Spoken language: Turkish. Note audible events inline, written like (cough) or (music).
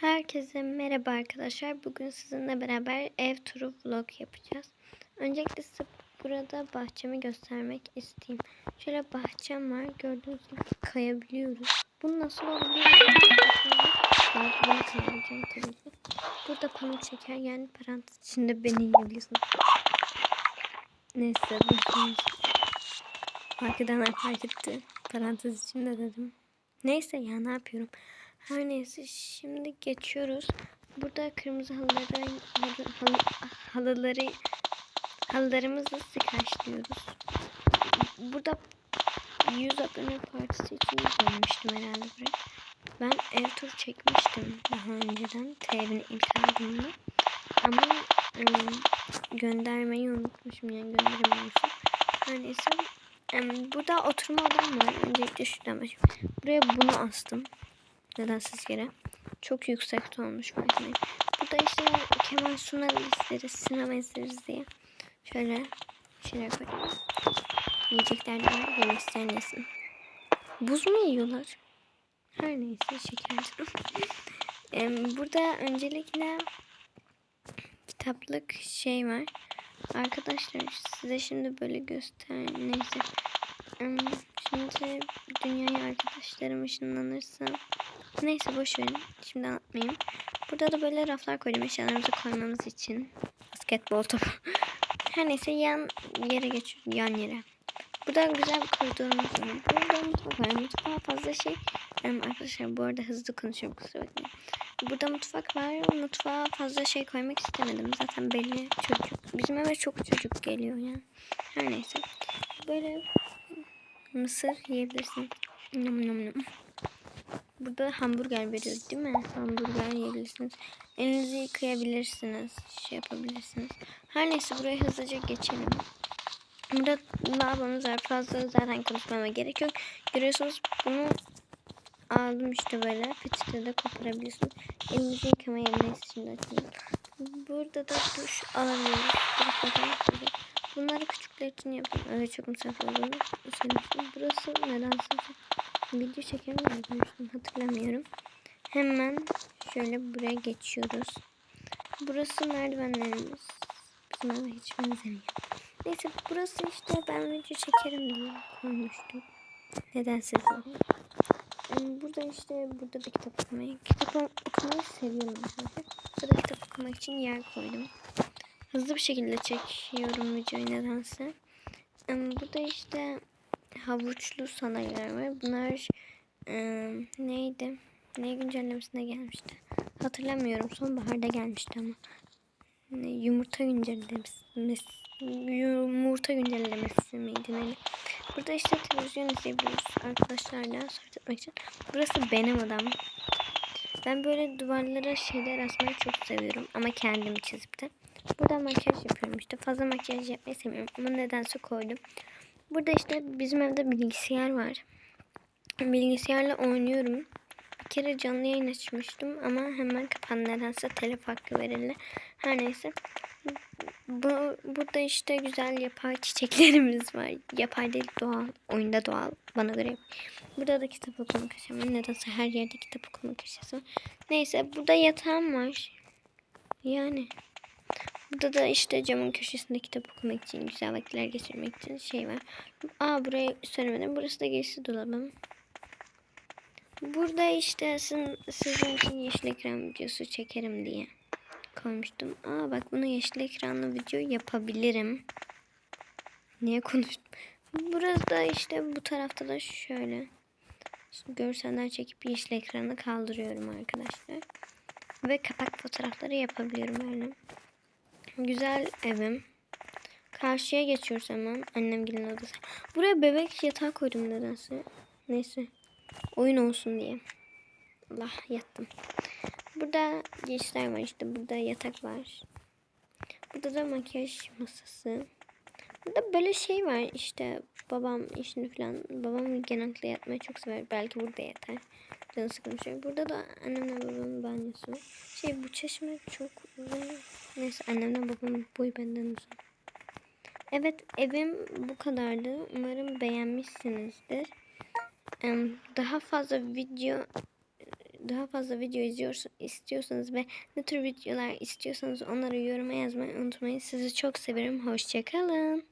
Herkese merhaba arkadaşlar. Bugün sizinle beraber ev turu vlog yapacağız. Öncelikle size burada bahçemi göstermek isteyeyim. Şöyle bahçem var. Gördüğünüz gibi kayabiliyoruz. Bu nasıl olabilir? Ben bunu tabii ki. Burada pamuk şeker yani parantez içinde beni yiyebiliyorsunuz. Neyse. bakın. Arkadan fark etti. Parantez içinde dedim. Neyse ya ne yapıyorum. Her neyse şimdi geçiyoruz. Burada kırmızı halıları, halı, halı, halıları halılarımızı sıkaşlıyoruz. Burada 100 abone partisi için gelmiştim herhalde buraya. Ben ev turu çekmiştim daha önceden. TV'nin ilk aldığımda. Ama ım, göndermeyi unutmuşum yani gönderememişim. Her neyse. ım, burada oturma odam var. Öncelikle şuradan başlayayım. Buraya bunu astım nedensiz yere. Çok yüksekte olmuş makineyi. Burada işte Kemal Sunal izleriz, sinema izleriz diye. Şöyle şeyler koydum. Yiyecekler de var. Yemek isteyen. Buz mu yiyorlar? Her neyse şeker. (laughs) Em, Burada öncelikle kitaplık şey var. Arkadaşlar size şimdi böyle göster. Neyse. Şimdi dünyaya arkadaşlarım ışınlanırsa Neyse boş verin. Şimdi anlatmayayım. Burada da böyle raflar koydum eşyalarımızı koymamız için. Basketbol topu. (laughs) Her neyse yan yere geçiyoruz. Yan yere. Burada güzel bir koridorumuz var. Burada mutfak var. Mutfağa fazla şey. Em, arkadaşlar bu arada hızlı konuşuyorum kusura bakmayın. Burada mutfak var. Mutfağa fazla şey koymak istemedim. Zaten belli çocuk. Bizim eve çok çocuk geliyor yani. Her neyse. Böyle mısır yiyebilirsin. Nom nom nom. Burada hamburger veriyor değil mi? Hamburger yiyebilirsiniz. Elinizi yıkayabilirsiniz. Şey yapabilirsiniz. Her neyse buraya hızlıca geçelim. Burada lavabomuz var. Fazla zaten konuşmama gerek yok. Görüyorsunuz bunu aldım işte böyle. Peçete de koparabiliyorsunuz. Elinizi yıkama yerine şimdi açayım. Burada da duş bakalım. Bunları küçükler için yapıyorum. Öyle çok misafir söylemiştim. Burası nedense video mi yapmıştım hatırlamıyorum. Hemen şöyle buraya geçiyoruz. Burası merdivenlerimiz. Bizim eve hiç benzemiyor. Neyse burası işte ben video çekerim diye koymuştum. Böyle. Yani Burada işte burada bir kitap okumayı, kitap okumayı seviyorum. Burada kitap okumak için yer koydum. Hızlı bir şekilde çekiyorum videoyu nedense. Burada işte havuçlu sandalyeler var. Bunlar e, neydi? Ne güncellemesine gelmişti? Hatırlamıyorum. Sonbaharda gelmişti ama. Ne, yumurta güncellemesi yumurta güncellemesi miydi neydi? Burada işte televizyon izleyebiliyoruz arkadaşlarla sohbet etmek için. Burası benim odam. Ben böyle duvarlara şeyler asmayı çok seviyorum ama kendim çizip de. Burada makyaj yapıyorum işte. Fazla makyaj yapmayı sevmiyorum ama nedense koydum. Burada işte bizim evde bilgisayar var. Bilgisayarla oynuyorum. Bir kere canlı yayın açmıştım ama hemen kapandı nedense telef hakkı verildi. Her neyse. Bu, burada işte güzel yapay çiçeklerimiz var. Yapay değil doğal. Oyunda doğal bana göre. Burada da kitap okuma köşesi var. Nedense her yerde kitap okuma köşesi var. Neyse burada yatağım var. Yani. Burada da işte camın köşesinde kitap okumak için, güzel vakitler geçirmek için şey var. Aa burayı söylemedim. Burası da giysi dolabım. Burada işte sizin, sizin için yeşil ekran videosu çekerim diye koymuştum. Aa bak bunu yeşil ekranlı video yapabilirim. Niye konuştum? Burası da işte bu tarafta da şöyle görseller çekip yeşil ekranı kaldırıyorum arkadaşlar. Ve kapak fotoğrafları yapabiliyorum öyle. Güzel evim. Karşıya geçiyoruz hemen. Annem gelin odası. Buraya bebek yatağı koydum nedense. Neyse. Oyun olsun diye. Allah yattım. Burada geçişler var işte. Burada yatak var. Burada da makyaj masası. Burada böyle şey var işte. Babam işini falan. Babam genellikle yatmayı çok sever. Belki burada yatar. Canı sıkılmış. Burada da annemle babamın banyosu. Şey bu çeşme çok uzun. Neyse annemle babamın boyu benden uzun. Evet evim bu kadardı. Umarım beğenmişsinizdir. Daha fazla video daha fazla video izliyorsun, istiyorsanız ve ne tür videolar istiyorsanız onları yoruma yazmayı unutmayın. Sizi çok severim. Hoşçakalın.